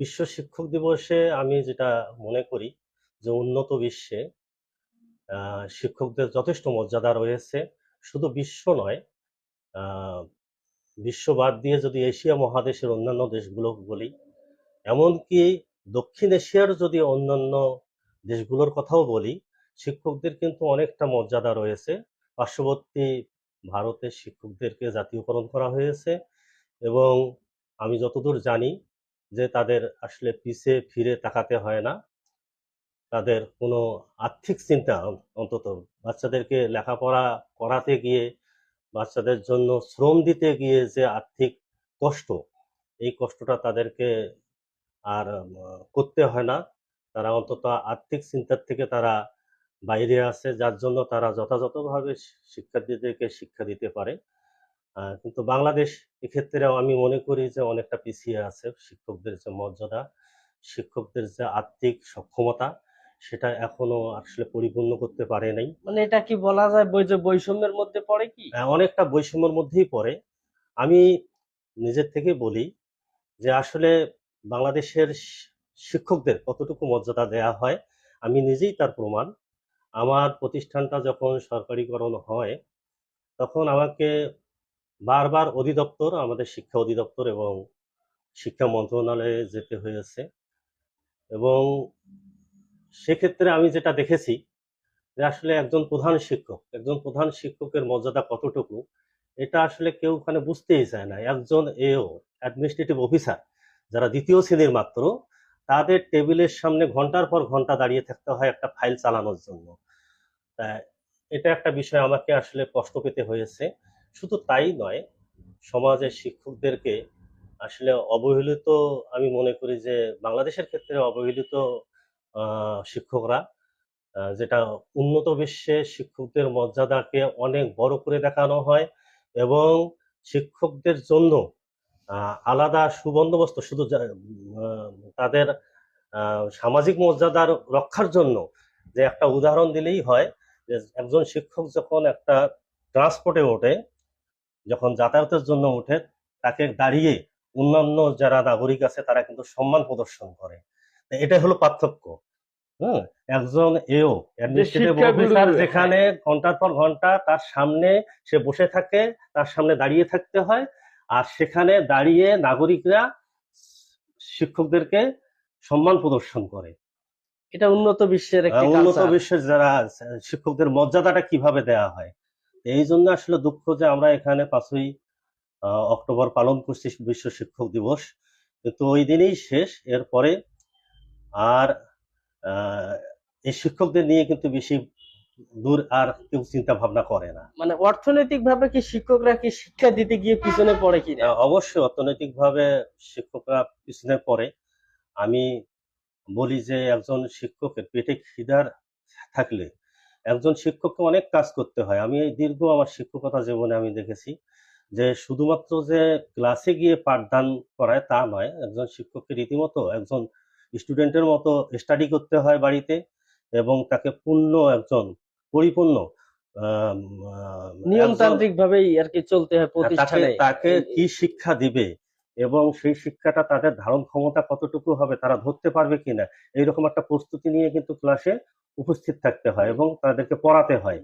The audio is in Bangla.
বিশ্ব শিক্ষক দিবসে আমি যেটা মনে করি যে উন্নত বিশ্বে শিক্ষকদের যথেষ্ট মর্যাদা রয়েছে। শুধু বিশ্ব নয় বিশ্ব বাদ দিয়ে যদি এশিয়া মহাদেশের অন্যান্য দেশগুলো বলি, এমনকি দক্ষিণ এশিয়ার যদি অন্যান্য দেশগুলোর কথাও বলি, শিক্ষকদের কিন্তু অনেকটা মর্যাদা রয়েছে। পার্শ্ববর্তী ভারতের শিক্ষকদেরকে জাতীয়করণ করা হয়েছে এবং আমি যতদূর জানি যে তাদের আসলে পিছে ফিরে তাকাতে হয় না। তাদের কোনো আর্থিক চিন্তা অন্তত বাচ্চাদেরকে লেখাপড়া করাতে গিয়ে, বাচ্চাদের জন্য শ্রম দিতে গিয়ে যে আর্থিক কষ্ট, এই কষ্টটা তাদেরকে আর করতে হয় না। তারা অন্তত আর্থিক চিন্তার থেকে তারা বাইরে আছে, যার জন্য তারা যথাযথভাবে শিক্ষার্থীদেরকে শিক্ষা দিতে পারে। কিন্তু বাংলাদেশ এক্ষেত্রেও আমি মনে করি যে অনেকটা পিছিয়ে আছে শিক্ষকদের যে মর্যাদা শিক্ষকদের যে আর্থিক সক্ষমতা সেটা এখনও আসলে পরিপূর্ণ করতে পারে নাই। মানে এটা কি বলা যায় বই যে বৈষম্যের মধ্যে পড়ে কি? অনেকটা বৈষম্যের মধ্যেই পড়ে। আমি নিজের থেকে বলি যে আসলে বাংলাদেশের শিক্ষকদের কতটুকু মর্যাদা দেয়া হয় আমি নিজেই তার প্রমাণ। আমার প্রতিষ্ঠানটা যখন সরকারিকরণ হয় তখন আমাকে বারবার অধিদপ্তর, আমাদের শিক্ষা অধিদপ্তর এবং শিক্ষা মন্ত্রণালয়ে যেতে হয়েছে। এবং সেক্ষেত্রে আমি যেটা দেখেছি যে আসলে একজন প্রধান শিক্ষক, একজন প্রধান শিক্ষকের মর্যাদা কতটুকু, এটা আসলে কেউ ওখানে বুঝতেই চায় না। একজন এও অ্যাডমিনিস্ট্রেটিভ অফিসার যারা দ্বিতীয় শ্রেণির মাত্র, তাদের টেবিলের সামনে ঘণ্টার পর ঘণ্টা দাঁড়িয়ে থাকতে হয় একটা ফাইল চালানোর জন্য। এটা একটা বিষয় আমাকে আসলে কষ্ট পেতে হয়েছে। শুধু তাই নয়, সমাজের শিক্ষকদেরকে আসলে অবহেলিত আমি মনে করি যে বাংলাদেশের ক্ষেত্রে অবহেলিত শিক্ষকরা যেটা উন্নত বিশ্বে শিক্ষকদের মর্যাদাকে অনেক বড় করে দেখানো হয় এবং শিক্ষকদের জন্য আলাদা সুবন্দোবস্ত শুধু তাদের সামাজিক মর্যাদার রক্ষার জন্য যে একটা উদাহরণ দিলেই হয় যে একজন শিক্ষক যখন একটা ট্রান্সপোর্টে ওঠে যখন যাতায়াতের জন্য ওঠে তাকে দাঁড়িয়ে অন্যান্য যারা নাগরিক আছে তারা কিন্তু সম্মান প্রদর্শন করে। এটাই হলো পার্থক্য। হ্যাঁ একজন এও। যেখানে ঘণ্টার পর ঘণ্টা তার সামনে সে বসে থাকে তার সামনে দাঁড়িয়ে থাকতে হয় আর সেখানে দাঁড়িয়ে নাগরিকরা শিক্ষকদেরকে সম্মান প্রদর্শন করে। এটা উন্নত বিশ্বের উন্নত বিশ্বের যারা শিক্ষকদের মর্যাদাটা কীভাবে দেওয়া হয়? এই জন্য আসলে দুঃখ যে আমরা এখানে পাঁচই অক্টোবর পালন করছি বিশ্ব শিক্ষক দিবস। কিন্তু ওই দিনেই শেষ। এরপরে আর এই শিক্ষকদের নিয়ে কিন্তু বেশি দূর আর কেউ চিন্তা ভাবনা করে না। মানে অর্থনৈতিক ভাবে কি শিক্ষকরা কি শিক্ষা দিতে গিয়ে পিছনে পড়ে কিনা? আহ, অবশ্যই অর্থনৈতিকভাবে শিক্ষকরা পিছনে পড়ে। আমি বলি যে একজন শিক্ষকের পেটে খিদার থাকলে একজন শিক্ষককে অনেক কাজ করতে হয়। আমি এই দীর্ঘ আমার শিক্ষকতা জীবনে আমি দেখেছি যে শুধুমাত্র যে ক্লাসে গিয়ে পাঠদান করায় তা নয় একজন শিক্ষককে রীতিমতো একজন স্টুডেন্টের মতো স্টাডি করতে হয় বাড়িতে এবং তাকে পূর্ণ একজন পরিপূর্ণ আহ, নিয়মতান্ত্রিক ভাবেই আর কি চলতে হয় হ্যাঁ, প্রতিষ্ঠানে। তাকে কি শিক্ষা দিবে? এবং সেই শিক্ষাটা তাদের ধারণ ক্ষমতা কতটুকু হবে, তারা ধরতে পারবে কিনা, এইরকম একটা প্রস্তুতি নিয়ে কিন্তু ক্লাসে উপস্থিত থাকতে হয় এবং তাদেরকে পড়াতে হয়।